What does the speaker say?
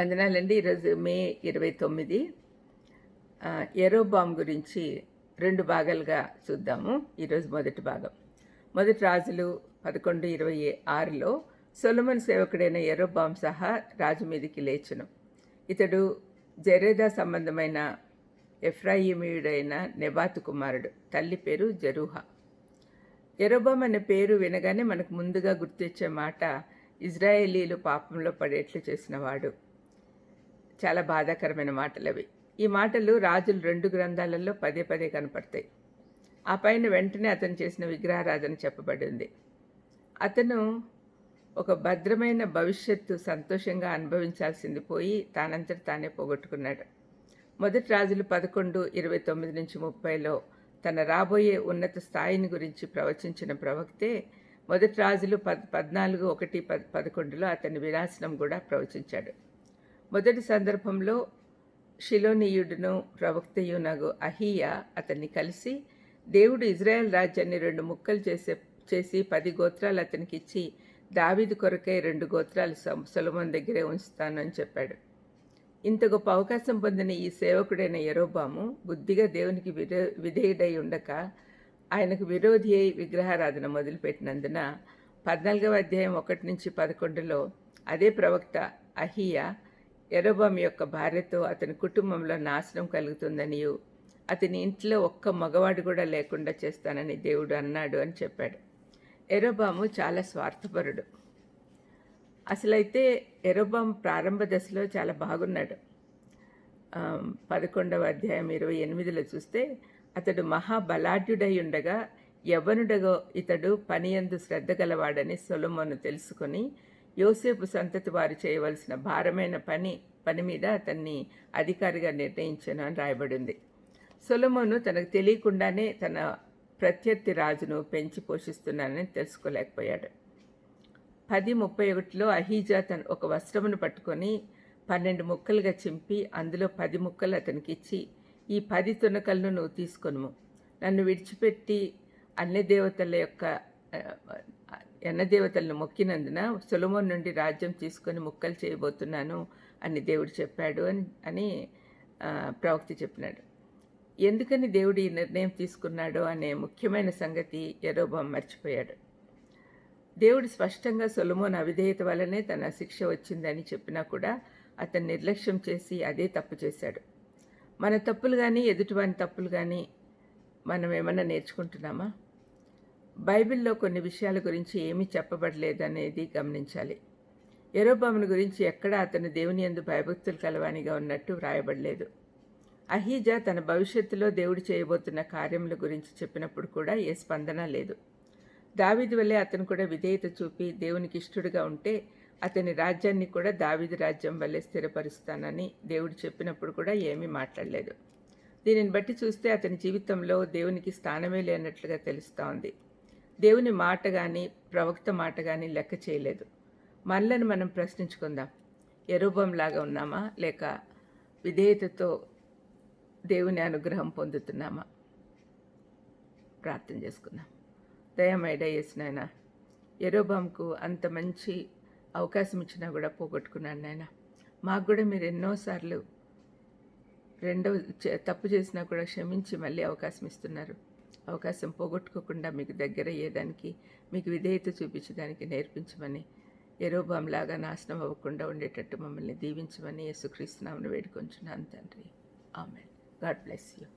వందనాలండి ఈరోజు మే ఇరవై తొమ్మిది. ఎరోబామ్ గురించి రెండు భాగాలుగా చూద్దాము. ఈరోజు మొదటి భాగం. మొదటి రాజులు పదకొండు ఇరవై ఆరులో సొలమన్ సేవకుడైన ఎరోబామ్ సహా రాజు మీదికి లేచును. ఇతడు జరేదా సంబంధమైన ఎఫ్రాయిమీయుడైన నెబాతు కుమారుడు. తల్లి పేరు జరూహా. ఎరోబామ్ అనే పేరు వినగానే మనకు ముందుగా గుర్తొచ్చే మాట ఇజ్రాయేలీలు పాపంలో పడేట్లు చేసినవాడు చాలా బాధాకరమైన మాటలు అవి ఈ మాటలు రాజులు రెండు గ్రంథాలలో పదే పదే కనపడతాయి. ఆ పైన వెంటనే అతను చేసిన విగ్రహారాధన చెప్పబడింది. అతను ఒక భద్రమైన భవిష్యత్తు సంతోషంగా అనుభవించాల్సింది పోయి తానంతట తానే పోగొట్టుకున్నాడు. మొదటి రాజులు పదకొండు ఇరవై తొమ్మిది నుంచి ముప్పైలో తన రాబోయే ఉన్నత స్థాయిని గురించి ప్రవచించిన ప్రవక్తే మొదటి రాజులు పద్ పద్నాలుగు ఒకటి పద్ పదకొండులో అతని వినాశనం కూడా ప్రవచించాడు. మొదటి సందర్భంలో షిలోనీయుడును ప్రవక్తయునగు అహియా అతన్ని కలిసి దేవుడు ఇజ్రాయెల్ రాజ్యాన్ని రెండు ముక్కలు చేసే చేసి పది గోత్రాలు అతనికి ఇచ్చి దావిది కొరకై రెండు గోత్రాలు సులభం దగ్గరే ఉంచుతాను అని చెప్పాడు. ఇంత గొప్ప అవకాశం పొందిన ఈ సేవకుడైన యరోబాము బుద్ధిగా దేవునికి విరో విధేయుడై ఉండక ఆయనకు విరోధి అయి విగ్రహారాధన మొదలుపెట్టినందున పద్నాలుగవ అధ్యాయం ఒకటి నుంచి పదకొండులో అదే ప్రవక్త అహియా ఎరోబామ్ యొక్క భార్యతో అతని కుటుంబంలో నాశనం కలుగుతుందనియు అతని ఇంట్లో ఒక్క మగవాడు కూడా లేకుండా చేస్తానని దేవుడు అన్నాడు అని చెప్పాడు. ఎరోబాము చాలా స్వార్థపరుడు. అసలైతే ఎరోబామ్ ప్రారంభ దశలో చాలా బాగున్నాడు. పదకొండవ అధ్యాయం ఇరవై ఎనిమిదిలో చూస్తే అతడు మహాబలాఢ్యుడై ఉండగా యవ్వనుడగో ఇతడు పనియందు శ్రద్ధ గలవాడని సొలమోను తెలుసుకొని యోసేపు సంతతి వారు చేయవలసిన భారమైన పని పని మీద అతన్ని అధికారిగా నిర్ణయించాను అని రాయబడింది. సొలమోను తనకు తెలియకుండానే తన ప్రత్యర్థి రాజును పెంచి పోషిస్తున్నానని తెలుసుకోలేకపోయాడు. పది ముప్పై ఒకటిలో అహీజా తన ఒక వస్త్రమును పట్టుకొని పన్నెండు ముక్కలుగా చింపి అందులో పది ముక్కలు అతనికి ఇచ్చి ఈ పది తునకలను నువ్వు తీసుకొనుము. నన్ను విడిచిపెట్టి అన్ని దేవతల యొక్క ఎన్నదేవతలను మొక్కినందున సొలొమోన్ నుండి రాజ్యం తీసుకొని ముక్కలు చేయబోతున్నాను అని దేవుడు చెప్పాడు అని అని ప్రవక్త చెప్పినాడు. ఎందుకని దేవుడు ఈ నిర్ణయం తీసుకున్నాడో అనే ముఖ్యమైన సంగతి ఎరోబాం మర్చిపోయాడు. దేవుడు స్పష్టంగా సొలమోన్ అవిధేయత వల్లనే తన శిక్ష వచ్చిందని చెప్పినా కూడా అతను నిర్లక్ష్యం చేసి అదే తప్పు చేశాడు. మన తప్పులు కానీ ఎదుటివాని తప్పులు కానీ మనం ఏమన్నా నేర్చుకుంటున్నామా? బైబిల్లో కొన్ని విషయాల గురించి ఏమీ చెప్పబడలేదనేది గమనించాలి. ఎరోబామును గురించి ఎక్కడా అతను దేవుని యందు భయభక్తులు కలవానిగా ఉన్నట్టు వ్రాయబడలేదు. అహీజా తన భవిష్యత్తులో దేవుడు చేయబోతున్న కార్యముల గురించి చెప్పినప్పుడు కూడా ఏ స్పందన లేదు. దావిది వల్లే అతను కూడా విధేయత చూపి దేవునికి ఇష్టడుగా ఉంటే అతని రాజ్యాన్ని కూడా దావిది రాజ్యం వల్లే స్థిరపరుస్తానని దేవుడు చెప్పినప్పుడు కూడా ఏమీ మాట్లాడలేదు. దీనిని బట్టి చూస్తే అతని జీవితంలో దేవునికి స్థానమే లేనట్లుగా తెలుస్తోంది. దేవుని మాట కానీ ప్రవక్త మాట కానీ లెక్క చేయలేదు. మనలను మనం ప్రశ్నించుకుందాం. ఎరూపంలాగా ఉన్నామా? లేక విధేయతతో దేవుని అనుగ్రహం పొందుతున్నామా? ప్రార్థన చేసుకుందాం. దయమైడ చేసిన ఎరోబాంకు అంత మంచి అవకాశం ఇచ్చినా కూడా పోగొట్టుకున్నాను నాయన. మాకు కూడా మీరు ఎన్నోసార్లు రెండవ చే- తప్పు చేసినా కూడా క్షమించి మళ్ళీ అవకాశం ఇస్తున్నారు. అవకాశం పోగొట్టుకోకుండా మీకు దగ్గర అయ్యేదానికి మీకు విధేయత చూపించడానికి నేర్పించమని ఎరోబాంలాగా నాశనం అవ్వకుండా ఉండేటట్టు మమ్మల్ని దీవించమని యేసుక్రీస్తునామని వేడుకొంచున్నాను తండ్రి. ఆమె గాడ్ బ్లెస్ యూ.